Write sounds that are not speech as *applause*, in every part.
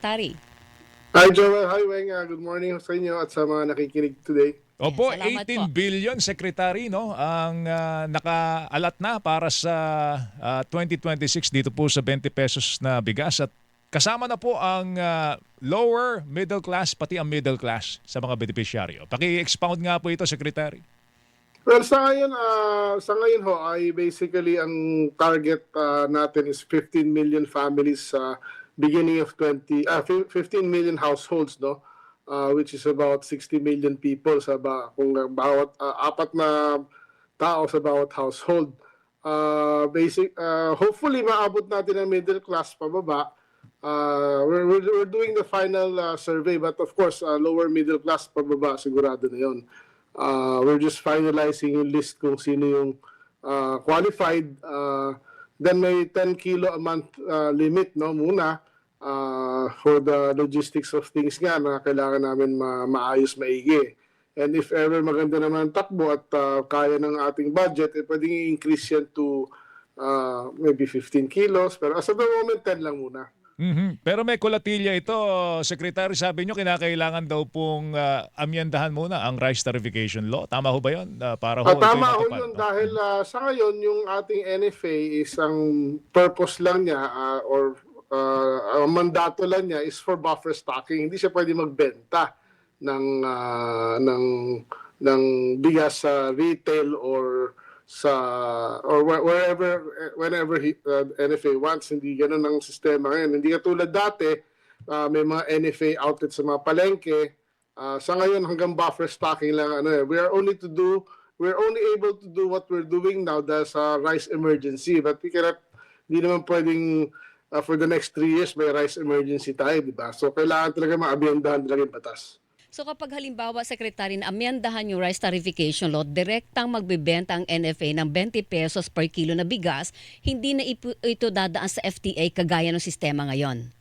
Tari. Hi Joel, hi Weng, Ah, good morning sa inyo at sa mga nakikinig today. Opo, salamat 18 po. billion secretary no ang ah, nakaalat na para sa ah, 2026 dito po sa 20 pesos na bigas at kasama na po ang ah, lower middle class pati ang middle class sa mga beneficiaryo. Paki-expound nga po ito secretary. Well, sa ngayon, ah, sa ngayon ho, ay basically ang target ah, natin is 15 million families sa beginning of 20, ah, fif- 15 million households, no? Ah, which is about 60 million people sa ba, kung bawat ah, apat na tao sa bawat household. Ah, basic, ah, hopefully maabot natin ang middle class pababa. Uh, we're, we're, we're doing the final uh, survey, but of course, uh, lower middle class pababa, sigurado na yun. Uh, we're just finalizing yung list kung sino yung uh, qualified. Uh, then may 10 kilo a month uh, limit no muna uh, for the logistics of things nga na kailangan namin ma- maayos maigi. And if ever maganda naman ang takbo at uh, kaya ng ating budget, eh, pwedeng i-increase yan to uh, maybe 15 kilos. Pero as of the moment, 10 lang muna. Mhm. Pero may kulatilya ito, secretary, sabi nyo kinakailangan daw pong ah, amyendahan muna ang rice tarification law. Tama ho ba 'yon? Ah, para ho Ah, tama ho yun dahil ah, sa ngayon yung ating NFA is ang purpose lang niya ah, or ah, ang mandato lang niya is for buffer stocking. Hindi siya pwede magbenta ng ah, ng ng bigas sa retail or sa or where- wherever whenever he, uh, NFA wants hindi ganoon ang sistema ngayon hindi katulad dati ah, may mga NFA outlets sa mga palengke Ah, sa ngayon hanggang buffer stocking lang ano eh. We are only to do we're only able to do what we're doing now dahil sa rice emergency but we cannot hindi naman pwedeng ah, for the next three years may rice emergency tayo, di ba? So kailangan talaga maabyendahan talaga yung batas. So kapag halimbawa, Secretary, na amyandahan yung rice tarification law, direktang magbebenta ang NFA ng 20 pesos per kilo na bigas, hindi na ito dadaan sa FTA kagaya ng sistema ngayon.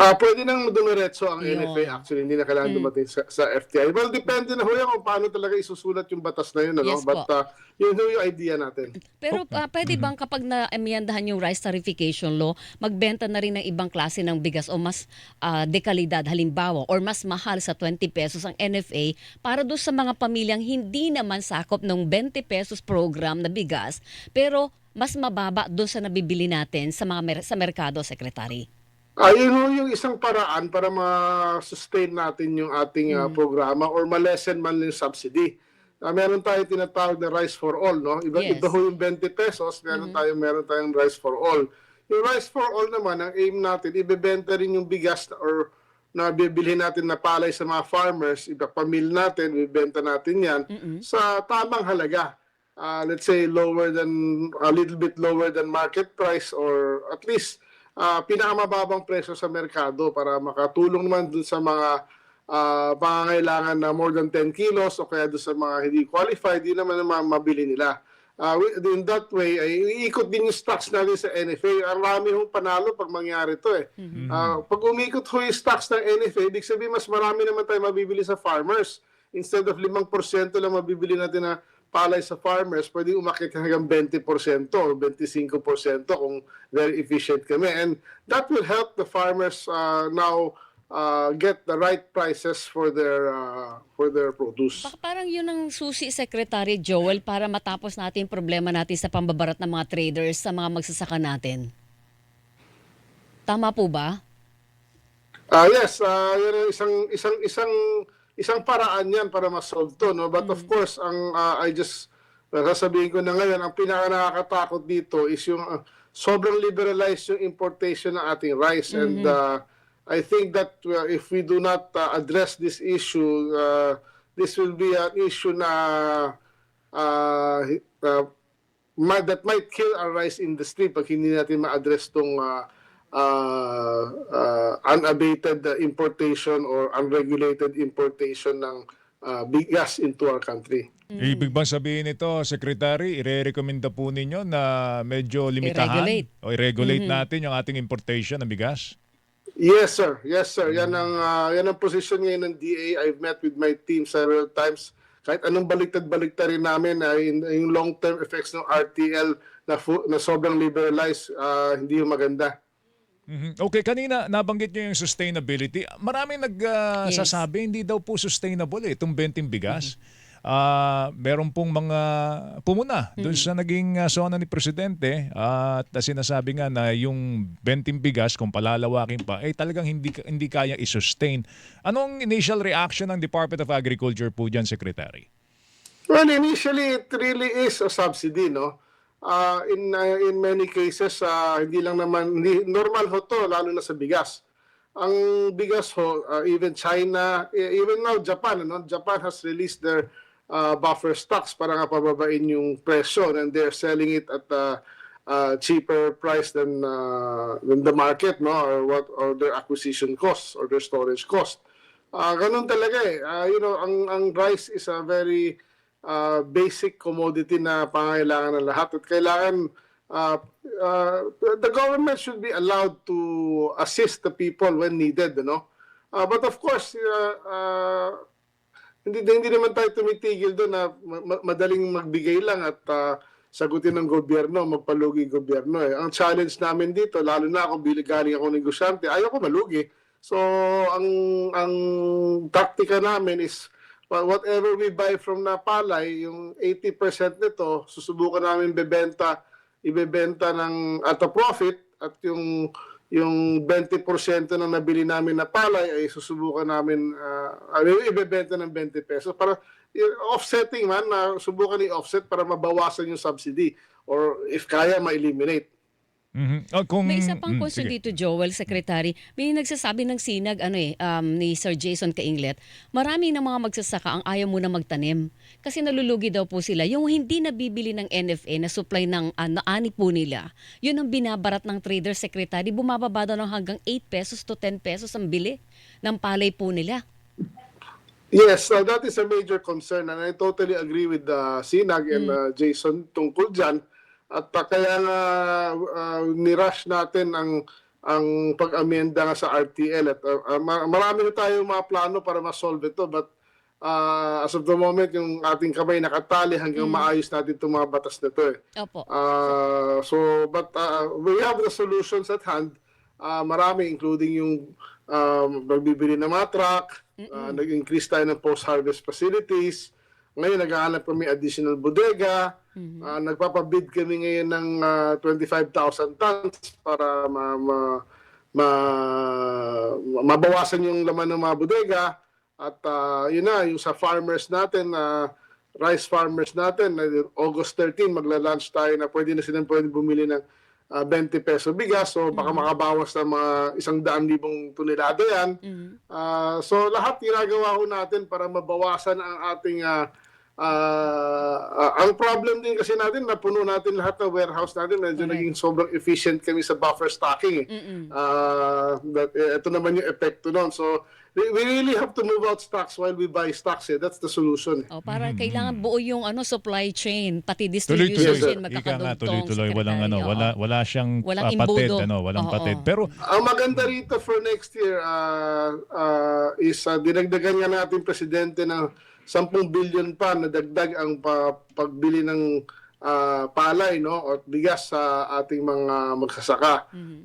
Ah, pwede nang dumiretso ang Yun. NFA actually, hindi na kailangan dumating sa, sa FTI. Well, depende na ho yan kung paano talaga isusulat yung batas na yun, ano? Yes But ah, yun ho yung idea natin. Pero ah, pwede bang kapag na-amyandahan yung rice tarification law, magbenta na rin ng ibang klase ng bigas o mas ah, dekalidad halimbawa or mas mahal sa 20 pesos ang NFA para doon sa mga pamilyang hindi naman sakop ng 20 pesos program na bigas pero mas mababa doon sa nabibili natin sa mga mer- sa merkado, Secretary. Ah, yun ho yung isang paraan para ma-sustain natin yung ating ah, programa or ma-lessen man yung subsidy. Ah, meron tayong tinatawag na Rice for All, no? Iba, Yes. Ho yung 20 pesos, meron tayong, meron tayong Rice for All. Yung Rice for All naman, ang aim natin, ibebenta rin yung bigas or na bibili natin na palay sa mga farmers, ipapamil natin, ibebenta natin yan sa tamang halaga. Ah, let's say lower than, a little bit lower than market price or at least ah pinakamababang presyo sa merkado para makatulong naman dun sa mga ah, pangangailangan na more than 10 kilos o kaya dun sa mga hindi qualified, di naman naman mabili nila. Wi- in that way, ay iikot din yung stocks natin sa NFA. Ang rami hong panalo pag mangyari to eh. Ah, pag umikot ho yung stocks ng NFA, ibig sabihin mas marami naman tayo mabibili sa farmers. Instead of 5% lang mabibili natin na palay sa farmers, pwede umakit hanggang 20% or 25% kung very efficient kami. And that will help the farmers uh, now uh, get the right prices for their uh, for their produce. Baka parang yun ang susi, Secretary Joel, para matapos natin yung problema natin sa pambabarat ng mga traders sa mga magsasaka natin. Tama po ba? Ah yes, ah yan ang isang isang isang isang paraan 'yan para ma-solve 'to, no? But of course, ang ah, I just uh, sasabihin ko na ngayon, ang pinaka nakakatakot dito is yung ah, sobrang liberalized yung importation ng ating rice. And ah, I think that uh, if we do not ah, address this issue, uh, this will be an issue na uh, uh, might, that might kill our rice industry pag hindi natin ma-address tong uh, uh, uh, unabated uh, importation or unregulated importation ng uh, bigas into our country. Ibig bang sabihin nito, Secretary, ire-recommenda po ninyo na medyo limitahan I-regulate. o i-regulate natin yung ating importation ng bigas? Yes, sir. Yes, sir. Yan ang ah, yan ang position ngayon ng DA. I've met with my team several times. Kahit anong baliktad-baliktad rin namin ay yung long-term effects ng RTL na, fu- na sobrang liberalized, ah, hindi yung maganda. Mhm. Okay, kanina nabanggit niyo yung sustainability. Maraming nagsasabi hindi daw po sustainable eh, itong benting bigas. Ah, meron pong mga pumuna doon sa naging uh, zona ni Presidente at sinasabi nga na yung benting bigas kung palalawakin pa eh talagang hindi hindi kaya i-sustain. Anong initial reaction ng Department of Agriculture po diyan, Secretary? Well, initially, it really is a subsidy, no? Uh, in uh, in many cases, uh, hindi lang naman, hindi, normal ho to, lalo na sa bigas. Ang bigas ho, uh, even China, e- even now Japan, no? Japan has released their uh, buffer stocks para nga pababain yung presyo and they're selling it at a uh, cheaper price than uh, than the market, no? Or what or their acquisition cost or their storage cost. Ah, ganun talaga eh. Ah, you know, ang ang rice is a very ah, basic commodity na pangailangan ng lahat at kailangan ah, ah, the government should be allowed to assist the people when needed, no? Ah, but of course, ah, ah, hindi hindi naman tayo tumitigil doon na ma- ma- madaling magbigay lang at ah, sagutin ng gobyerno, magpalugi gobyerno. Eh. Ang challenge namin dito, lalo na ako galing ako negosyante, ayaw ko malugi. So, ang ang taktika namin is wha- whatever we buy from Napalay, yung 80% nito, susubukan namin bebenta, ibebenta ng at a profit at yung yung 20% na nabili namin na palay ay susubukan namin uh, ibebenta ng 20 pesos para offsetting man na subukan i-offset para mabawasan yung subsidy or if kaya ma-eliminate. Mhm. Oh, kung, May isa pang Mm, question sige. dito, Joel, Secretary. May nagsasabi ng sinag ano eh, um, ni Sir Jason Kainglet, marami ng mga magsasaka ang ayaw muna magtanim. Kasi nalulugi daw po sila. Yung hindi nabibili ng NFA na supply ng uh, naani po nila, yun ang binabarat ng trader secretary. Bumababa daw ng hanggang 8 pesos to 10 pesos ang bili ng palay po nila. Yes, uh, that is a major concern and I totally agree with uh, Sinag and uh, Jason tungkol dyan. At uh, kaya nga uh, nirush natin ang ang pag-amenda nga sa RTL at uh, ma- marami na tayong mga plano para ma-solve ito but uh, as of the moment yung ating kamay nakatali hanggang maayos natin itong mga batas na ito eh. Opo. Uh, so, but uh, we have the solutions at hand. Uh, marami, including yung um, nagbibili ng mga truck, uh, nag-increase tayo ng post-harvest facilities. Ngayon, naghahanap kami additional bodega. Uh, nagpapabid kami ngayon ng uh, 25,000 tons para ma, ma, ma, mabawasan yung laman ng mga bodega. At uh, yun na, yung sa farmers natin, uh, rice farmers natin, uh, August 13, magla-launch tayo na pwede na silang pwede bumili ng uh, 20 peso bigas. So baka makabawas ng mga isang daan libong tonelada yan. Ah, so lahat ginagawa ko natin para mabawasan ang ating ah, ah, ah, ang problem din kasi natin napuno natin lahat ng warehouse natin medyo naging sobrang efficient kami sa buffer stocking eh. Ah, that, eh, ito naman yung epekto nun. So we, really have to move out stocks while we buy stocks eh. That's the solution. O, para kailangan buo yung ano supply chain, pati distribution chain Ika nga, magkakadugtong. tuloy-tuloy. Walang, ano, Secretary. wala, wala siyang Walang ah, patid. imbudo. Ano, walang Oo. patid. Pero Ang maganda rito for next year ah, ah, is ah, dinagdagan nga natin presidente ng 10 billion pa na dagdag ang pa- pagbili ng ah, palay no? At bigas sa ating mga magsasaka.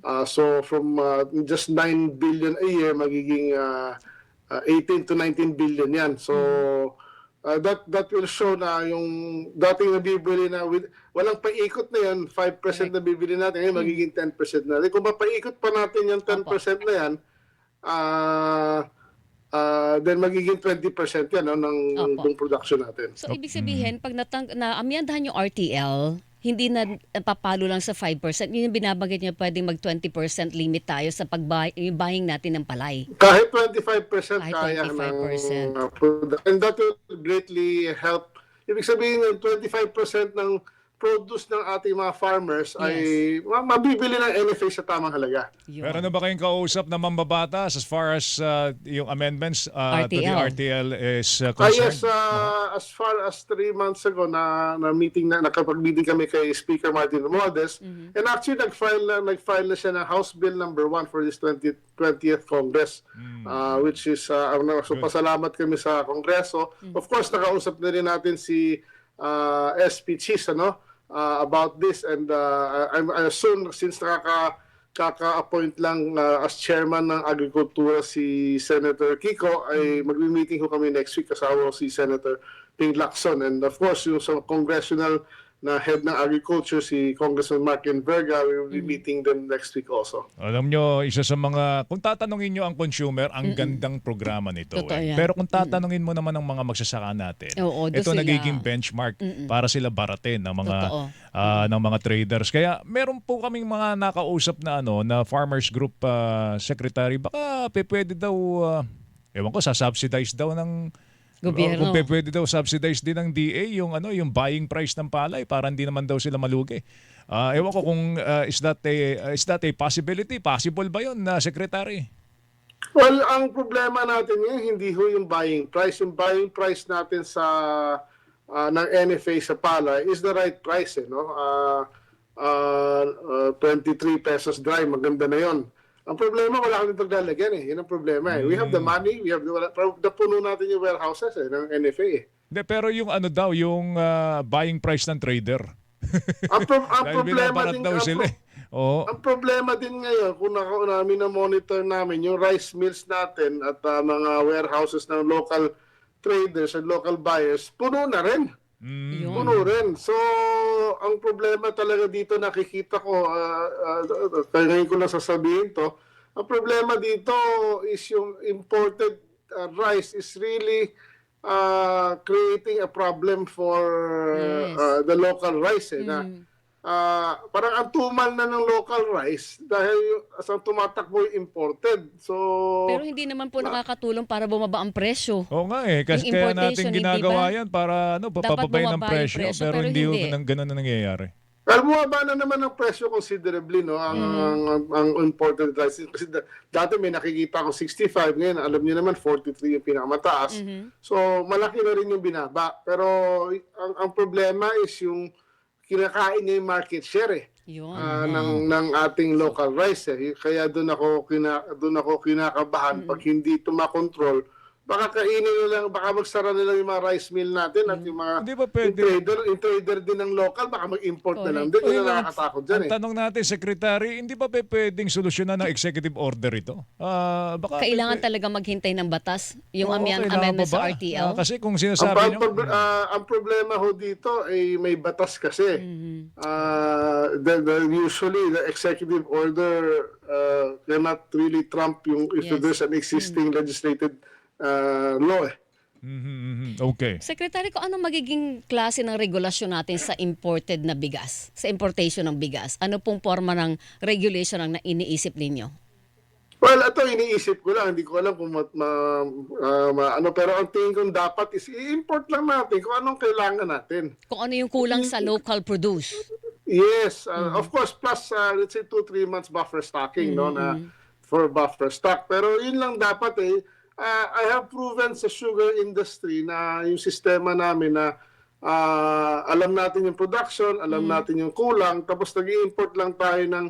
Ah, so from ah, just 9 billion a year magiging ah, ah, 18 to 19 billion 'yan. So ah, that that will show na yung dating nabibili na with walang paikot na yan, 5% na bibili natin, ngayon magiging 10% na. Kung mapaikot pa natin yung 10% na yan, ah ah, then magiging 20% yan no, ng Opo. buong production natin. So, ibig sabihin, pag natang, na amyandahan yung RTL, hindi na napapalo lang sa 5%. Yun yung binabanggit niya, pwedeng mag 20% limit tayo sa pag-buying natin ng palay. Kahit 25% Kahit kaya 25%. ng uh, product. And that will greatly help. Ibig sabihin yung 25% ng produce ng ating mga farmers ay ma- mabibili ng NFA sa tamang halaga. Yun. Meron na ba kayong kausap na mambabatas as far as uh, yung amendments uh, to the RTL. Is uh, Ah, concerned? yes, uh, as far as three months ago na, na meeting na nakapag-meeting kami kay Speaker Martin Romualdez. And actually nag-file na nag-file na siya ng House Bill number 1 for this 20th 20th Congress uh, which is uh, ano, so pasalamat kami sa Kongreso. Of course nakausap na rin natin si uh, SP Cheese ano uh, about this. And uh, I, I assume since nakaka kaka-appoint lang uh, as chairman ng agrikultura si Senator Kiko ay magmi-meeting ho kami next week. Kasama ko si Senator Ping Lacson. And of course yung sa congressional na head ng agriculture si Congressman Mark Verga we will be meeting them next week also. Alam nyo, isa sa mga, kung tatanungin nyo ang consumer, ang gandang programa nito. Totoo eh. yan. Pero kung tatanungin mo naman ang mga magsasaka natin, Oo, doon ito sila- nagiging benchmark para sila baratin ng mga Totoo. ah, ng mga traders. Kaya meron po kaming mga nakausap na ano na farmers group ah, secretary baka pe- pwede daw ah, ewan ko sa subsidize daw ng Gobyerno. Kung pwede daw subsidize din ng DA yung ano yung buying price ng palay para hindi naman daw sila malugi. Ah, ewan ko kung ah, is that a is that a possibility? Possible ba 'yon na secretary? Well, ang problema natin ngayon, hindi ho yung buying price. Yung buying price natin sa ah, ng NFA sa pala is the right price. Eh, no? Ah, ah, ah, 23 pesos dry, maganda na yon. Ang problema, wala kami paglalagyan eh. Yun ang problema eh. We have the money, we have the, wala, pero napuno natin yung warehouses eh, ng NFA eh. Hindi, pero yung ano daw, yung ah, buying price ng trader. Ang, pro- ang *laughs* Dahil problema binabarat din, daw ang sila. pro- eh. Oo. Ang problema din ngayon, kung naka, namin na monitor namin, yung rice mills natin at ah, mga warehouses ng local traders and local buyers, puno na rin. Mm. Yun. Puno rin. So, ang problema talaga dito nakikita ko, uh, uh, kaya ngayon ko lang sasabihin to, ang problema dito is yung imported uh, rice is really uh, creating a problem for Yes. uh, the local rice. Eh, na, Mm. ah, parang ang tumal na ng local rice dahil ang tumatakbo yung imported. So, Pero hindi naman po nakakatulong para bumaba ang presyo. Oo nga eh, kasi Yung kaya importation, natin hindi ginagawa ba? yan para ano, Dapat papabay ng bumaba yung presyo, presyo, pero, pero hindi, hindi. hindi. ganun na nangyayari. Well, bumaba na naman ang presyo considerably, no? Ang, ang, ang, ang imported rice. Kasi da- dati may nakikita ko 65, ngayon alam niyo naman 43 yung pinakamataas. So, malaki na rin yung binaba. Pero ang, ang problema is yung kinakain niya yung market share eh. Yun. ah, ng ng ating local rice eh. Kaya doon ako kina doon ako kinakabahan pag hindi ito makontrol. Baka kainin na lang, baka magsara na lang yung mga rice mill natin at yung mga Hindi ba yung pwede? trader, yung trader din ng local, baka mag-import na lang Ayun ang nga, nakakatakot dyan Ang eh. tanong natin, Secretary, hindi ba pe- pwedeng solusyonan ng executive order ito? Ah, baka Kailangan talaga maghintay ng batas, yung Oo, kailangan amendment ba sa ba? RTL. Ah, kasi kung Ang, sinasabi ang, nyo, prob- ah, ang problema ho dito ay may batas kasi. Ah, the, the, usually, the executive order ah, cannot really trump yung if Yes. there's an existing legislated ah, law eh. Mhm, mhm, okay. Secretary, ko ano magiging klase ng regulasyon natin sa imported na bigas, sa importation ng bigas? Ano pong forma ng regulation ang iniisip ninyo? Well, ito iniisip ko lang, hindi ko alam kung ma, ma- ma- ano pero ang tingin ko dapat is i-import lang natin kung anong kailangan natin. Kung ano yung kulang sa local produce? Yes, uh, of course plus uh, let's say 2-3 months buffer stocking no na for buffer stock. Pero yun lang dapat eh uh, I have proven sa sugar industry na yung sistema namin na ah, alam natin yung production, alam natin yung kulang, tapos nag-i-import lang tayo ng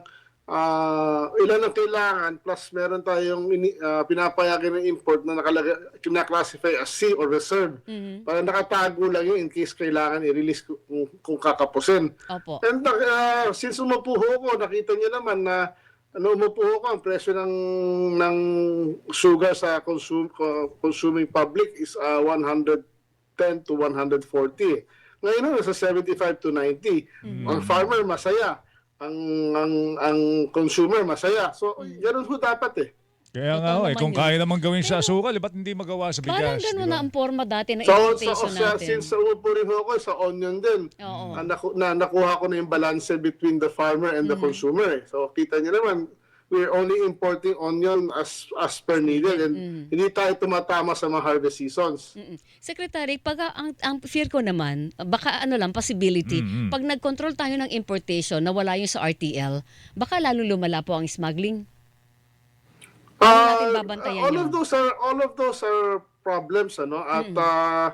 ah, ilan ang kailangan plus meron tayong ini, ah, pinapayagan ng import na nakalagay kina-classify as C or reserve. Para nakatago lang yun in case kailangan i-release kung, kung kakapusin. Opo. And uh, since umupo ko, nakita niyo naman na ano umupo ko, ang presyo ng ng sugar sa consume, co- consuming public is uh, 110 to 140. Ngayon na nasa 75 to 90. Ang farmer masaya, ang ang ang consumer masaya. So ganun ho dapat eh. Kaya Totoo nga, eh, naman kung yun. kaya naman gawin sa asukal, eh, ba't hindi magawa sa bigas? Parang di gano'n ba? na ang forma dati ng So, so, importation so natin. since umupo rin ho ako sa onion din, Oo. ah, naku- na, nakuha ko na yung balance between the farmer and the Mm-hmm. consumer. eh. So kita niyo naman, we're only importing onion as as per needed and hindi tayo tumatama sa mga harvest seasons. Mm-mm. Secretary, pag ang, ang fear ko naman, baka ano lang, possibility, pag nag-control tayo ng importation na wala yung sa RTL, baka lalo lumala po ang smuggling. Paano natin Ah, babantayan all yun? of those are all of those are problems ano at Mm. ah,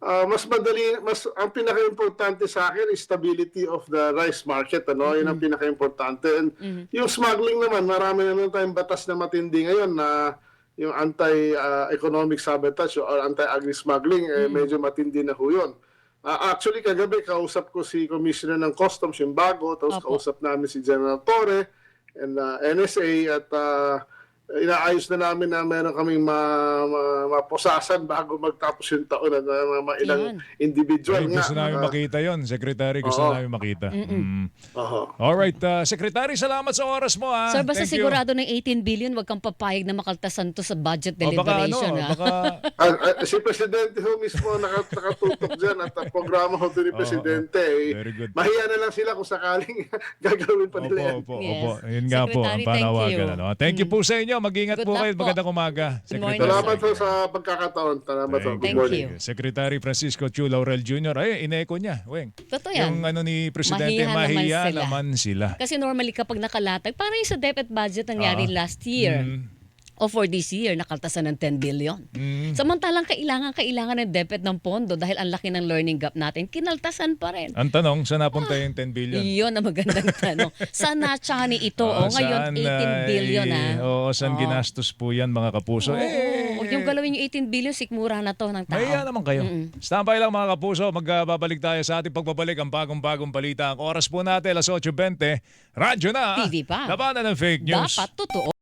ah, mas madali mas ang pinaka-importante sa akin is stability of the rice market ano yun ang pinaka-importante and yung smuggling naman marami naman tayong batas na matindi ngayon na yung anti-economic sabotage or anti-agri smuggling eh, medyo matindi na ho yun. Ah, actually kagabi kausap ko si Commissioner ng Customs yung bago tapos Opo. kausap namin si General Torre and uh, NSA at uh, inaayos na namin na meron kaming ma, ma, mapusasan bago magtapos yung taon at uh, mga ilang Yan. individual Ay, nga. gusto namin Ah, makita yon Secretary. Gusto Oo. namin makita. Mm. oo. Alright, uh, Secretary, salamat sa oras mo. Ah. Sir, basta Thank you. sigurado ng 18 billion, wag kang papayag na makaltasan to sa budget O, baka ano, deliberation. ha? baka... *laughs* Ah, ah, si Presidente ho mismo nakat- nakatutok dyan at ang programa ho to ni Oo, Presidente. eh, Very good. Mahiya na lang sila kung sakaling *laughs* gagawin pa nila yan. Opo, opo, Yes. opo. Yun nga po ang Secretary, thank panawagan. you. Ano. Thank you po sa inyo. Mag-ingat Good po luck kayo. po. Magandang umaga. Good morning, Salamat ho sa pagkakataon. Salamat ho. Good Thank, morning. you. Secretary Francisco Chu Laurel Jr. Ay, ineko niya. Weng. Totoo yan. Yung ano ni Presidente, Mahiya naman mahiya sila. naman sila. Kasi normally kapag nakalatag, parang yung sa DepEd budget nangyari Ah. last year Mm. O for this year, nakaltasan ng 10 billion. Mm. Samantalang kailangan, kailangan ng DepEd ng pondo dahil ang laki ng learning gap natin, kinaltasan pa rin. Ang tanong, saan napunta yung 10 billion? Iyon ang magandang *laughs* tanong. Saan na-chani ito? Ah, o ngayon, saan, 18 ah, billion ah. Oo, saan Oo. ginastos po yan mga kapuso? Oo, eh, Huwag yung galawin yung 18 billion, sikmura na to ng tao. Mahiya naman kayo. Standby lang mga kapuso. Magbabalik tayo sa ating pagbabalik ang bagong-bagong balita. Ang oras po natin, alas 8.20. Radyo na. TV pa. Labanan ng fake news. Dapat totoo.